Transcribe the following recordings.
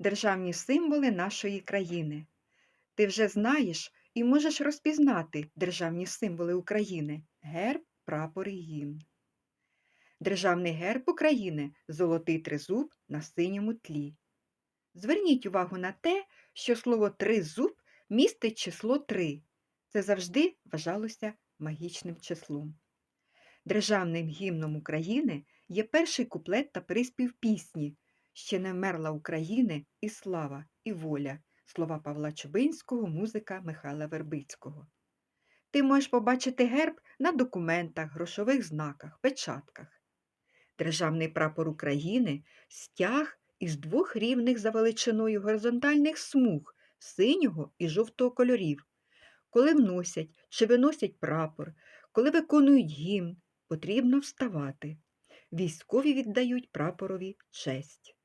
державні символи нашої країни. Ти вже знаєш і можеш розпізнати державні символи України герб, прапор і гімн. Державний герб України золотий тризуб на синьому тлі. Зверніть увагу на те, що слово тризуб містить число 3. Це завжди вважалося магічним числом. Державним гімном України є перший куплет та приспів пісні Ще не вмерла України і слава, і воля. Слова Павла Чубинського, музика Михайла Вербицького. Ти можеш побачити герб на документах, грошових знаках, печатках. Державний прапор України стяг із двох рівних за величиною горизонтальних смуг синього і жовтого кольорів. Коли вносять чи виносять прапор, коли виконують гімн, потрібно вставати. Військові віддають прапорові честь.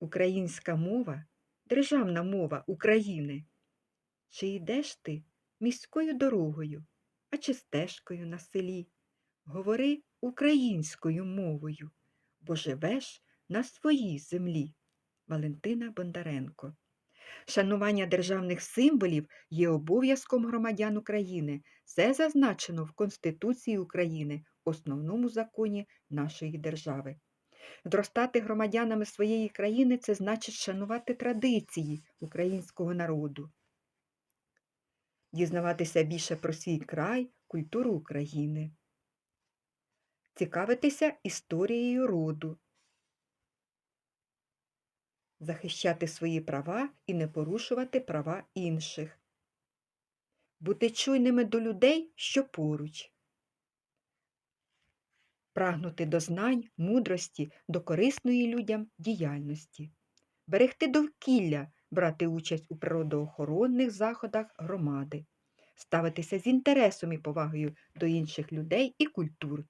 Українська мова державна мова України. Чи йдеш ти міською дорогою, а чи стежкою на селі? Говори українською мовою, бо живеш на своїй землі. Валентина Бондаренко. Шанування державних символів є обов'язком громадян України. Це зазначено в Конституції України, основному законі нашої держави. Зростати громадянами своєї країни це значить шанувати традиції українського народу, дізнаватися більше про свій край, культуру України, цікавитися історією роду, захищати свої права і не порушувати права інших, бути чуйними до людей, що поруч прагнути до знань, мудрості, до корисної людям діяльності, берегти довкілля, брати участь у природоохоронних заходах громади, ставитися з інтересом і повагою до інших людей і культур,